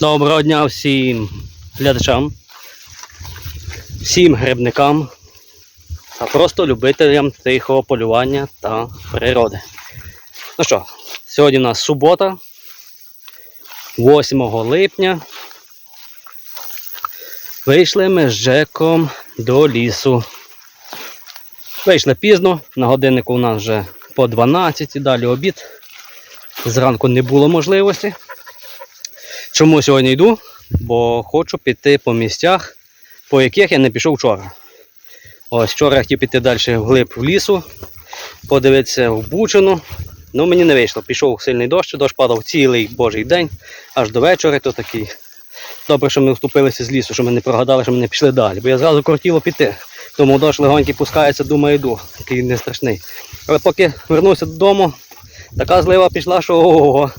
Доброго дня всім глядачам, всім грибникам, а просто любителям тихого полювання та природи. Ну що, сьогодні у нас субота, 8 липня. Вийшли ми з Джеком до лісу. Вийшли пізно, на годиннику у нас вже по 12 і далі обід. Зранку не було можливості. Чому сьогодні йду? Бо хочу піти по місцях, по яких я не пішов вчора. Ось вчора я хотів піти далі вглиб в лісу, подивитися в Бучину. Ну мені не вийшло. Пішов сильний дощ, дощ падав цілий божий день, аж до вечора, то такий. Добре, що ми вступилися з лісу, що ми не прогадали, що ми не пішли далі. Бо я зразу хотіло піти. Тому дощ легонький пускається, думаю, йду. Такий не страшний. Але поки вернувся додому, така злива пішла, що ого.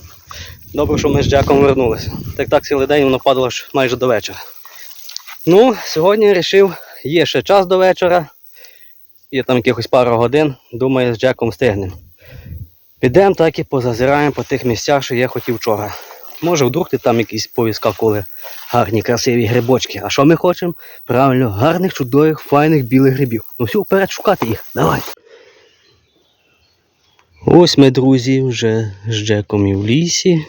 Добре, що ми з Джеком вернулися. Так так цілий день воно падало аж майже до вечора. Ну, сьогодні вирішив, є ще час до вечора, є там якихось пару годин, думаю, з Джеком встигнемо. Підемо так і позазираємо по тих місцях, що я хотів вчора. Може, вдруг ти там якісь повіскакували гарні, красиві грибочки. А що ми хочемо? Правильно, гарних, чудових, файних білих грибів. Ну все, вперед шукати їх. Давай. Ось ми, друзі, вже з Джеком і в лісі.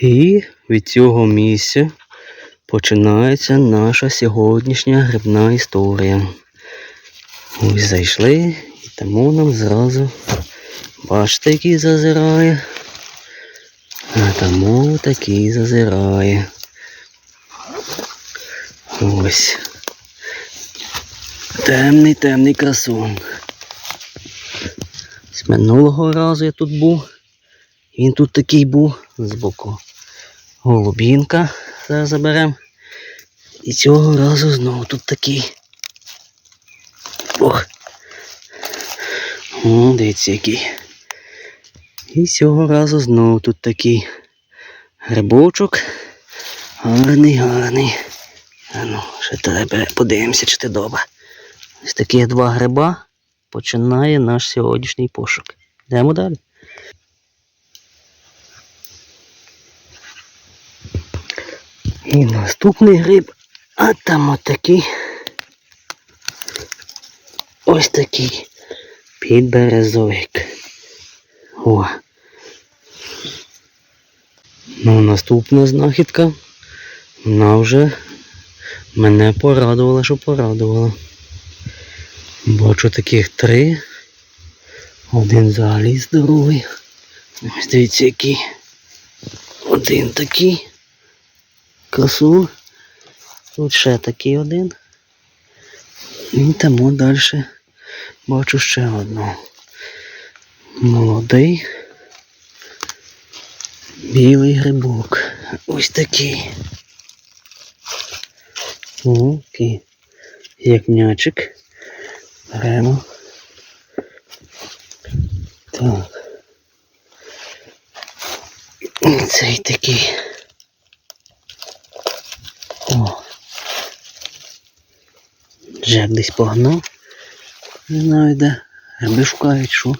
І від цього місця починається наша сьогоднішня грибна історія. Ось зайшли, і тому нам зразу бачите, який зазирає. А тому такий зазирає. Ось. Темний, темний красун. З минулого разу я тут був. Він тут такий був з боку. Голубінка. Зараз заберемо. І цього разу знову тут такий. Ох. О, дивіться який. І цього разу знову тут такий грибочок. Гарний, гарний. А ну, ще треба подивимося, чи ти добре. Ось такі два гриба починає наш сьогоднішній пошук. Йдемо далі. І наступний гриб, а там отакий. Ось такий підберезовик. О. Ну, наступна знахідка. Вона вже мене порадувала, що порадувала. Бачу таких три. Один взагалі здоровий. Ось дивіться який. Один такий. Красун. Тут ще такий один. І тому далі бачу ще одного. Молодий. Білий грибок. Ось такий. О, такий. Як м'ячик. Беремо. Так. Цей такий. О. Джек десь погнав. Не знаю де. Гриби шукають, що.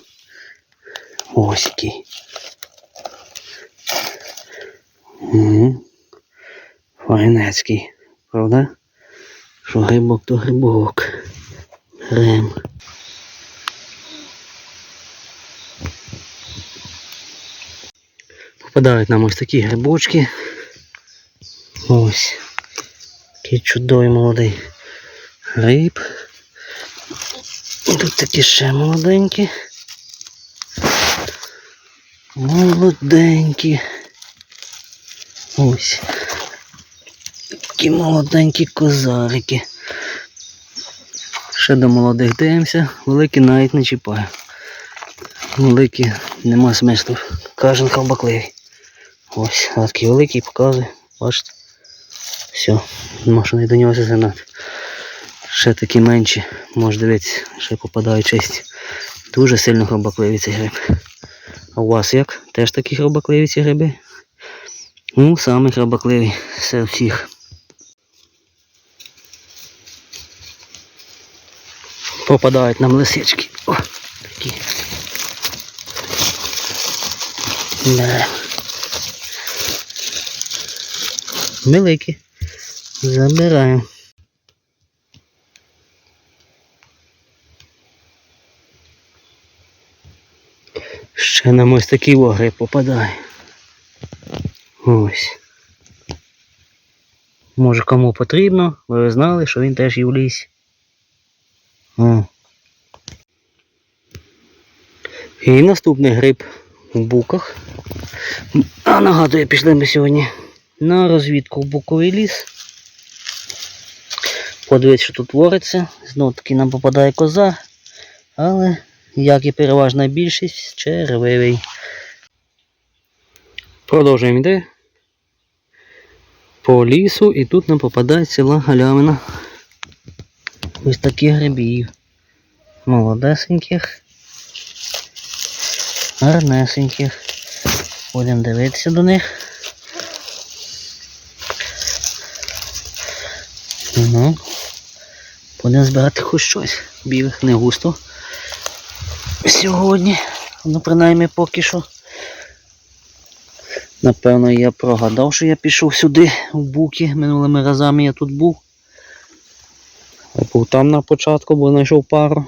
Ось який. Угу. Файнецький. Правда? Що грибок, то грибок. Берем. Попадають нам ось такі грибочки. Ось. Такий чудовий молодий гриб. Тут такі ще молоденькі. Молоденькі. Ось. Такі молоденькі козарики. Ще до молодих дивимося, великі навіть не чіпаю. Великі нема смислу. Кожен ковбакливий. Ось, такий великий показує. Бачите? Все, що не до нього зазирнати. Ще такі менші, може дивитися, ще попадають чисті. Дуже сильно хробакливі ці гриби. А у вас як? Теж такі хробакливі ці гриби? Ну, самі хробакливі серед всіх. Попадають нам лисички. О, такі. Беремо. Великі. Забираємо. Ще нам ось такий вогри попадає. Ось. Може кому потрібно, ви знали, що він теж є в лісі. І наступний гриб у буках. А нагадую, пішли ми сьогодні на розвідку в буковий ліс. Подивіться, що тут твориться. Знову таки нам попадає коза, але, як і переважна більшість, червивий. Продовжуємо йти по лісу і тут нам попадає ціла галявина. Ось таких грибів. Молодесеньких. Гарнесеньких. Будемо дивитися до них. Ну, будемо збирати хоч щось. Білих не густо. Сьогодні. Ну, принаймні поки що. Напевно, я прогадав, що я пішов сюди, в буки. Минулими разами я тут був. Я був там на початку, бо знайшов пару.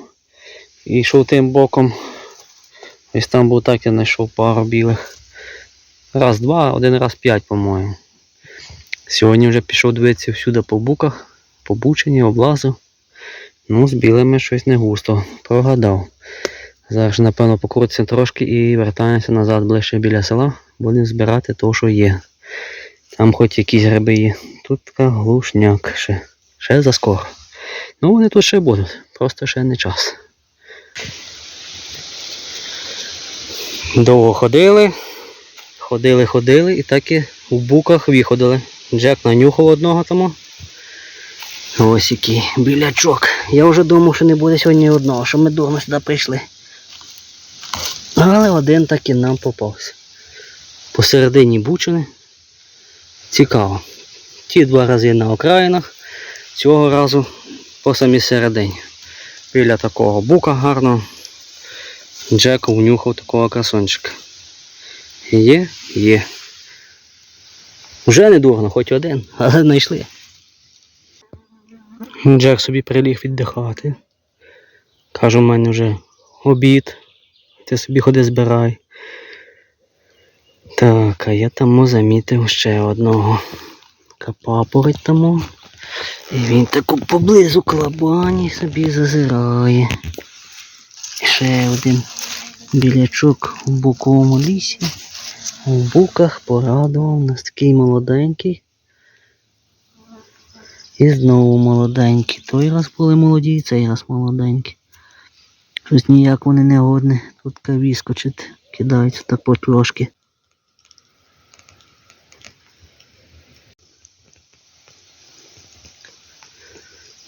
І йшов тим боком. Ось там був так, я знайшов пару білих. Раз, два, один раз п'ять, по-моєму. Сьогодні вже пішов дивитися всюди по буках, по бучині, облазу. Ну, з білими щось не густо. Прогадав. Зараз, напевно, покрутиться трошки і вертаємося назад ближче біля села. Будемо збирати те, що є. Там хоч якісь гриби є. Тут така глушняк ще. Ще заскоро. Ну вони тут ще будуть, просто ще не час. Довго ходили, ходили, ходили і так і в буках виходили. Джек нанюхав одного тому. Ось який білячок. Я вже думав, що не буде сьогодні одного, що ми дома сюди прийшли. Але один так і нам попався. Посередині бучини. Цікаво. Ті два рази на окраїнах, цього разу по самій середині. Біля такого бука гарного. Джек унюхав такого красончика. Є, є. Вже не дурно, хоч один, але знайшли. Джек собі приліг віддихати. Каже, у мене вже обід. Ти собі ходи збирай. Так, а я тому замітив ще одного капапорить тому. І він таку поблизу клабані собі зазирає. Ще один білячок у буковому лісі. У буках порадував нас такий молоденький. І знову молоденький. Той раз були молоді, цей раз молоденькі. Щось ніяк вони не годні. Тут віскочить, кидаються так потрошки.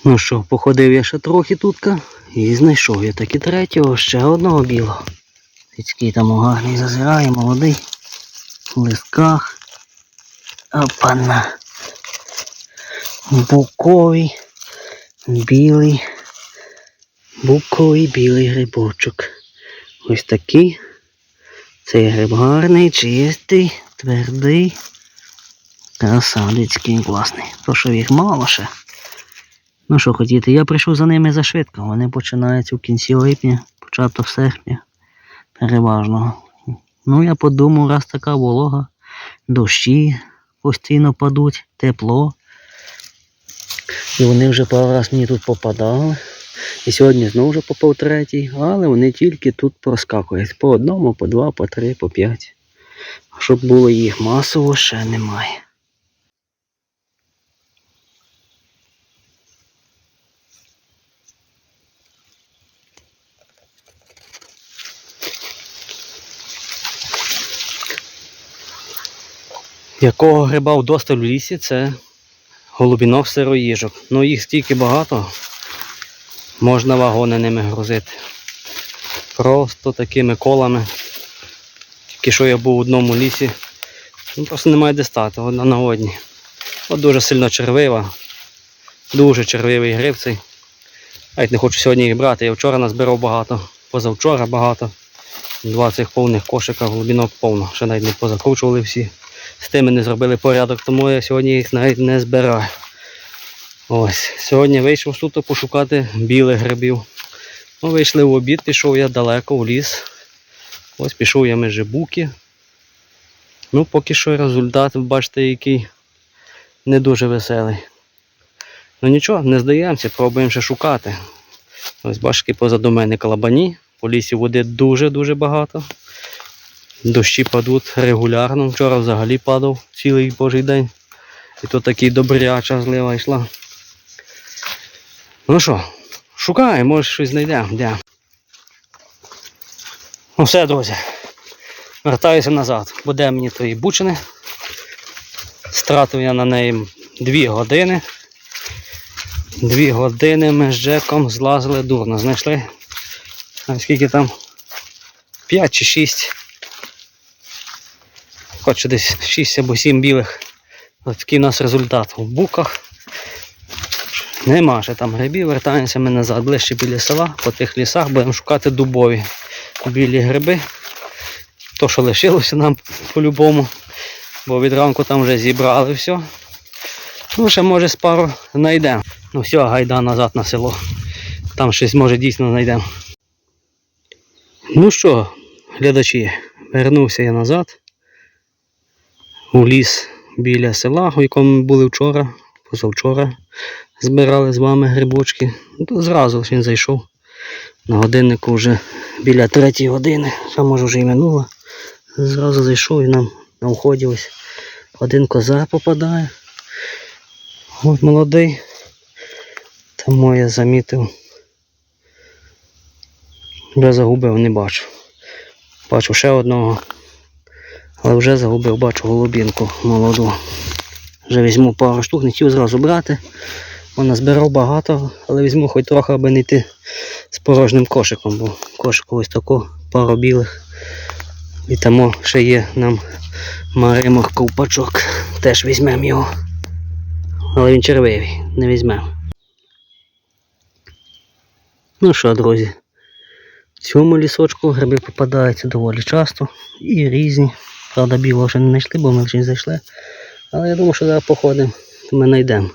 Ну що, походив я ще трохи тутка і знайшов я таки третього, ще одного білого. Який там гарний зазирає, молодий. В листках. Опана. Буковий, білий, буковий білий грибочок. Ось такий. Цей гриб гарний, чистий, твердий. Красавицький, класний. То, що їх мало ще. Ну що хотіти, я прийшов за ними зашвидко. Вони починаються в кінці липня, початок серпня. Переважно. Ну, я подумав, раз така волога, дощі постійно падуть, тепло. І вони вже пару раз мені тут попадали. І сьогодні знову вже попав третій, але вони тільки тут проскакують. По одному, по два, по три, по п'ять. А щоб було їх масово, ще немає. Якого гриба вдосталь в лісі, це голубінов сироїжок. Ну їх стільки багато, можна вагони ними грузити. Просто такими колами. Тільки що я був в одному лісі, ну, просто немає де стати, одна на одній. От дуже сильно червива, дуже червивий гриб цей. Навіть не хочу сьогодні їх брати. Я вчора назбирав багато, позавчора багато. Два цих повних кошика, глибінок повно. Ще навіть не позакручували всі. з тими не зробили порядок, тому я сьогодні їх навіть не збираю. Ось, сьогодні вийшов суто пошукати білих грибів. Ну, вийшли в обід, пішов я далеко в ліс. Ось пішов я межі буки. Ну, поки що результат, бачите, який не дуже веселий. Ну нічого, не здаємося, пробуємо ще шукати. Ось бачите, позаду мене калабані. По лісі води дуже-дуже багато. Дощі падуть регулярно. Вчора взагалі падав цілий божий день. І то такий добряча злива йшла. Ну що, шукаємо, може щось знайдемо. Де. Ну все, друзі. Вертаюся назад. Буде мені тої бучини. Стратив я на неї 2 години. Дві години ми з Джеком злазили дурно. Знайшли. А скільки там? 5 чи 6. Хоче десь 6 або 7 білих. Ось такий у нас результат в буках. Нема ще там грибів, вертаємося ми назад, ближче біля села, по тих лісах будемо шукати дубові білі гриби. То, що лишилося нам по-любому, бо від ранку там вже зібрали все. Ну, ще може з пару знайдемо. Ну все, гайда назад на село. Там щось може дійсно знайдемо. Ну що, глядачі, вернувся я назад у ліс біля села, у якому ми були вчора, позавчора збирали з вами грибочки. Ну, то зразу він зайшов. На годиннику вже біля третьої години, а може вже і минуло. Зразу зайшов і нам на вході ось один козар попадає. От молодий. Тому я замітив. Вже загубив, не бачу. Бачу ще одного. Але вже загубив, бачу голубінку молоду. Вже візьму пару штук, не хотів зразу брати. Вона збирав багато, але візьму хоч трохи, аби не йти з порожнім кошиком, бо кошику ось таку пару білих. І тому ще є нам маримор ковпачок. Теж візьмемо його. Але він червивий, не візьмемо. Ну що, друзі, в цьому лісочку гриби попадаються доволі часто і різні. Правда, білого ще не знайшли, бо ми вже не зайшли. Але я думаю, що зараз походимо, то ми знайдемо.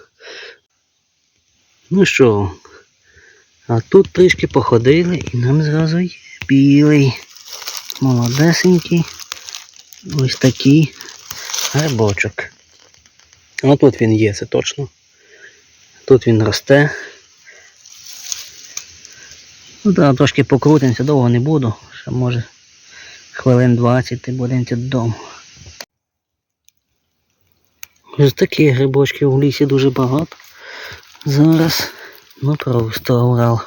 Ну що, а тут трішки походили і нам зразу є білий, молодесенький, ось такий грибочок. А тут він є, це точно. Тут він росте. Ну так, трошки покрутимося, довго не буду. Ще може хвилин 20 і будемо йти додому. Ось такі грибочки в лісі дуже багато. Зараз ну просто Урал.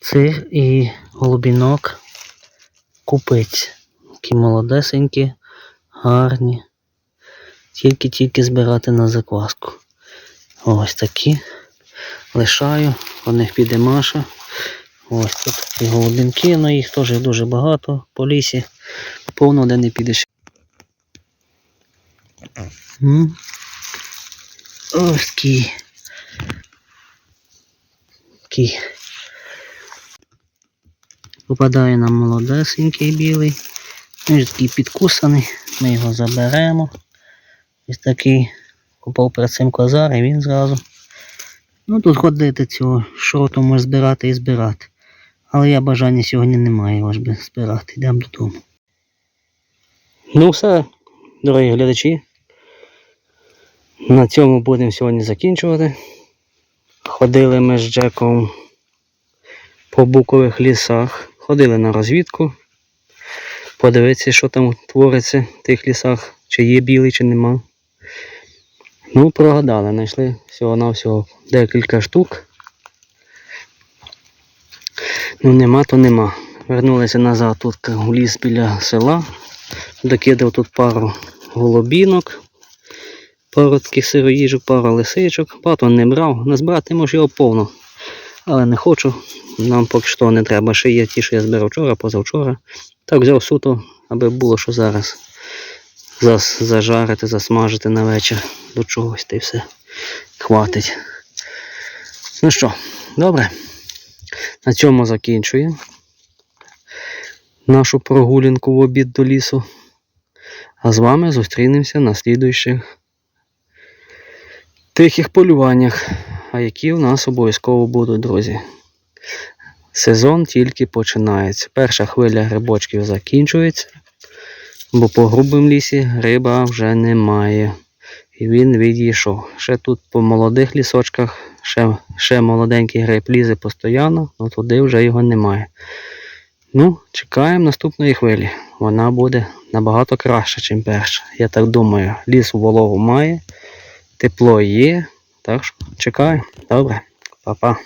Цир і голубінок купить. Такі молодесенькі, гарні. Тільки-тільки збирати на закваску. Ось такі. Лишаю, в них піде Маша. Ось тут такі голубінки, ну їх теж дуже багато по лісі. Повно де не підеш. Ось такі. Такий. Попадає нам молодесенький білий. Він ж такий підкусаний. Ми його заберемо. Ось такий купав перед цим козар і він зразу. Ну тут ходити цього шроту може збирати і збирати. Але я бажання сьогодні не маю аж би збирати. Йдемо додому. Ну все, дорогі глядачі. На цьому будемо сьогодні закінчувати. Ходили ми з Джеком по букових лісах, ходили на розвідку. Подивитися, що там твориться в тих лісах, чи є білий, чи нема. Ну, прогадали, знайшли всього-навсього декілька штук. Ну нема, то нема. Вернулися назад тут у ліс біля села. Докидав тут пару голубінок, пару таких сироїжок, пару лисичок. Багато не брав. Назбирати може його повно. Але не хочу. Нам поки що не треба. Ще є ті, що я збирав вчора, позавчора. Так взяв суто, аби було що зараз. Зас, зажарити, засмажити на вечір до чогось та й все. Хватить. Ну що, добре. На цьому закінчую нашу прогулянку в обід до лісу. А з вами зустрінемося на слідуючих тихих полюваннях, а які в нас обов'язково будуть, друзі. Сезон тільки починається. Перша хвиля грибочків закінчується, бо по грубим лісі гриба вже немає. І він відійшов. Ще тут по молодих лісочках, ще, ще молоденький гриб лізе постійно, але туди вже його немає. Ну, чекаємо наступної хвилі. Вона буде набагато краще, ніж перша. Я так думаю, ліс вологу має, тепло є. Так що чекаю. Добре, па-па.